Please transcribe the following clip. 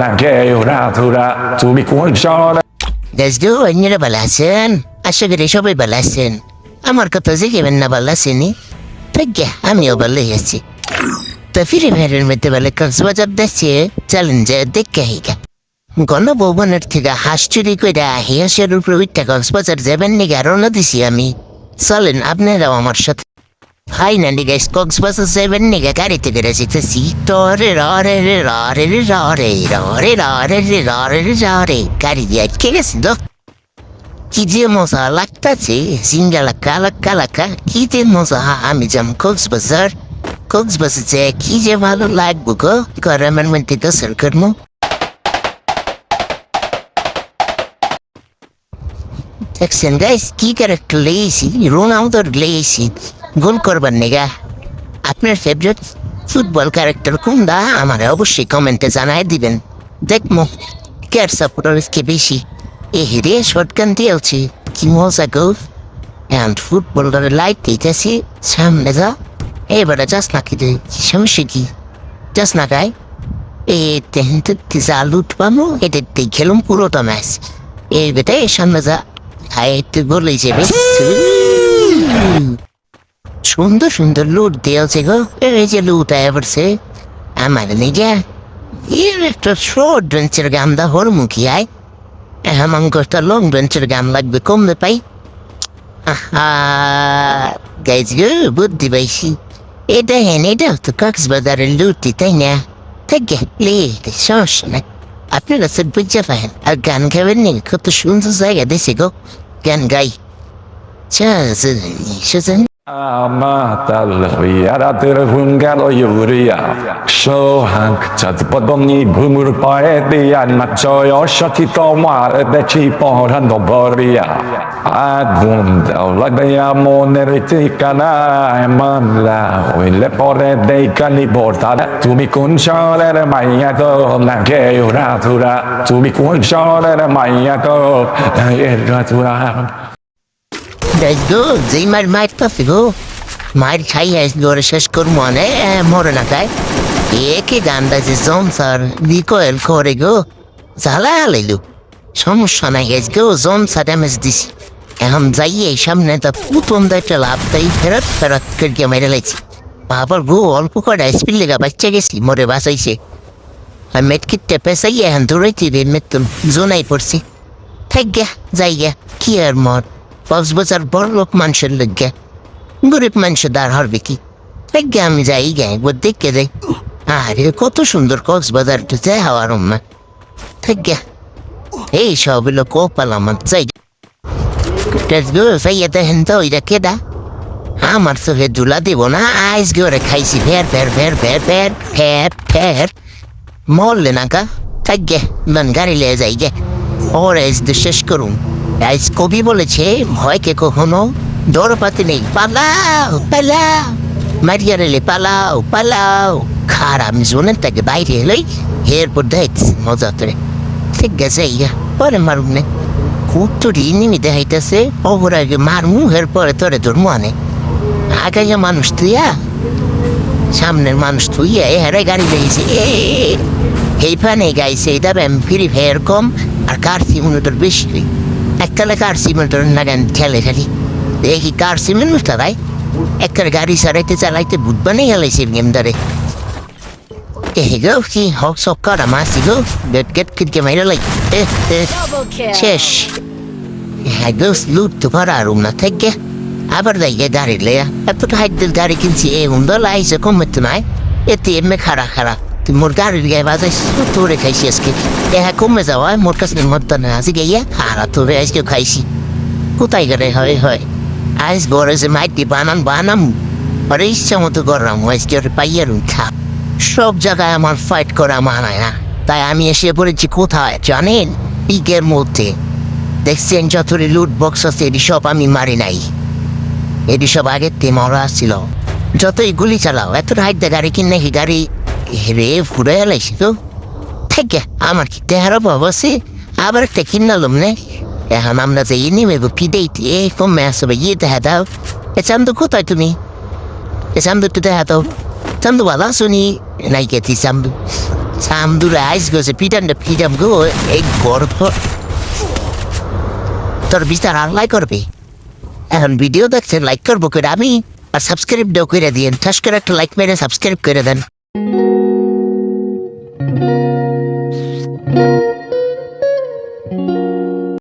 নাকে ভালো আছেন সবাই আমার কথা জিজ্ঞেবেন না ভালো আমিও ভালো আছি তো ফিরে ফেরের মধ্যে বলে কক্সবাজার চলেন যে দেখে হিগা গণভবনের থেকে হাঁস চুরি করে হিয়াসের উপর উঠতে কক্সবাজার যাবেন নিগা রওনা দিছি আমি চলেন আপনারাও আমার সাথে ফাইনালি গাইস কক্সবাজার যাবেন নিগা গাড়িতে করে যেতেছি টরে ররে রে ররে রে ররে ররে ররে রে ররে রে ররে গাড়ি দিয়ে আটকে গেছি তো কি যে মজা লাগতাছে সিঙ্গালা কালা কালাকা কি যে মজা আমি যাম কক্সবাজার কক্সবাজার যে কি যে ভালো লাগবো গো গরমের মধ্যে গোসল করব দেখছেন গাইস কি ক্যারেক্টার লেগেছি রোনালদোর লেগেছি গোল করবার নেগা আপনার ফেভারিট ফুটবল ক্যারেক্টার কোনটা? আমার অবশ্যই কমেন্টে জানাই দিবেন। দেখমো কেয়ার সাপোর্টারকে বেশি? এ হেরে শর্টগান দিয়েছি কি মজা গো। অ্যান্ড ফুটবলটার লাইট দিতেছি। সামনে যা। এবারে যাস না কি রে কি সমস্যা কি? যাস না গাই। এ যা লুট পামো এটা খেলুম পুরোটা ম্যাচ এই বেটা এর সামনে যা। হাই তুই বলেই যাবে। সুন্দর সুন্দর লুট দিয়েছে গো। এই যে লুট আয়াবরছে আমার নিজে এর একটা শর্ট বেঞ্চের গামদা হর মুখি আয় এমন একটা লং বেঞ্চের গান লাগবে, কমবে পাই। গাইজ গো, বুদ্ধি পাইছি। এটা হেন এটা তো কক্সবাজারের লুটি তাই না? থেকে লে সমস্যা নাই আপনারা সব বুঝতে পারেন আর গান গাবেন নি, কত সুন্দর জায়গা দেশে গো। গান গাই। শুধু Amatal yaradır hungal yuriya Sohang çat podobni bumur paetian Machoyo shati tomar dechi poran doboria Advun lagdaya moneriti kana Emanla Uile pore dei cani porta Tumi kun shorer maya to Nage uratura Tumi kun shorer maya to Uratura Let's go, যেই মার মার puffy গো। মার খাই আসলে ওরা শেষ করব মানে মরে না তাই একে গান দাইছে জম স্যার রিকয়েল করে গো। জ্বালা আলাইলো সমস্যা নাই গেছ গো জম স্যার ড্যামেজ দিছি। এখন যাই এই সামনে তা পুতন দাইটা লাভ তাই ফেরত ফেরত করিয়ে মেরে লাইছি। বাবার গো অল্প করে স্পিড লেগা বাচ্চা গেছি মরে বাঁচাইছে। আর মেটকিট টেপে চাই এখন দৌড়াইতে রে মেতুন জোনাই পড়ছি। থাক গা যাই গা কি আর মর। কক্সবাজার বড় লোক মানুষের লজ্ঞা গরিব মানুষ দাঁড় হারবে কি লজ্ঞা আমি যাই গে একবার দেখে যাই আরে কত সুন্দর কক্সবাজার যাই হওয়ার উম্মা থাক এই সব হলো কোপাল আমার যাই ফাইয়া দেখেন তো ওইটা কেডা আমার চোখে দুলা দেব না আইস গরে খাইছি ফের ফের ফের ফের ফের ফের ফের মরলে না কা থাক গে গাড়ি লিয়ে যাই গে ওর আইস শেষ করুন আইস কবি বলেছে ভয়কে কখনো দৌড়পাতি নেই। পালাও পালাও মারিয়া রেলে পালাও পালাও। খারাপ জোনের থেকে বাইরে এলোই এরপর দেখছি মজা করে। ঠিক গেছে, ইয়া, পরে মারুম নে। কুত্তুরি নিমি দেখাইতেছে, অপর আগে মারমু, এরপরে তোরে তোর মনে আগাইয়া মানুষ তুইয়া সামনের মানুষ তুইয়া এ, হারে গাড়ি লেগেছে, এ এই গাইছে এটা ফ্রি ফায়ার কম, আর কার সিমুলেটর বেশি এককালে কার সিমেন্টের নাগান ঠেলে খালি দেখি কার সিমেন্ট মুস্তা ভাই একবার গাড়ি সারাইতে চালাইতে বুট বানিয়ে গেলাইছে গেম ধরে এ গো কি হক সব কারা মাসি গো গেট গেট কিটকে মাইরা লাই শেষ হ্যাঁ গো লুট তো করা রুম না থেকে আবার যাই গাড়ি লেয়া এত হাইটের গাড়ি কিনছি এ হুন্দ লাইছে কমতে নাই এতে এমনি খারা খারা তুই মোর গাড়ির গায়ে বাজাইস তোরে খাইছি আজকে দেখা কমে যাওয়া মোর কাছে মতো না আজকে গিয়া হারা তোরে আজকে খাইছি কোথায় গেলে হয় হয় আজ গড়ে যে মাইটি বানান বানাম আরে ইচ্ছা মতো গরম আজকে ওর পাইয়ার খা সব জায়গায় আমার ফাইট করা মানায় না তাই আমি এসে পড়েছি কোথায় জানেন পিকের মধ্যে দেখছেন যত লুট বক্স আছে এটি সব আমি মারি নাই এটি সব আগের তে মরা ছিল যতই গুলি চালাও এত হাইট গাড়ি কিনে গাড়ি রে ফুরে এলাইছি তো। থেকে আমার কি তেহার অভাব আবার একটা কিনালাম নে। এখন আমরা যে ইনি মেব পিডেইতে এ কমে আসবে ইয়ে দেখা দাও। এ চান্দু কোথায় তুমি? এ চান্দু একটু দেখা দাও। চান্দু বালা শুনি নাই কেতি চান্দু। চান্দুরা আইস গেছে পিটান পিটাম গো, এই গর্ভ। তোর বিস্তার আনলাই করবে? এখন ভিডিও দেখছেন লাইক করব করে আমি। আর সাবস্ক্রাইব করে দিয়ে ঠাস একটা লাইক মেরে সাবস্ক্রাইব করে দেন। thank you.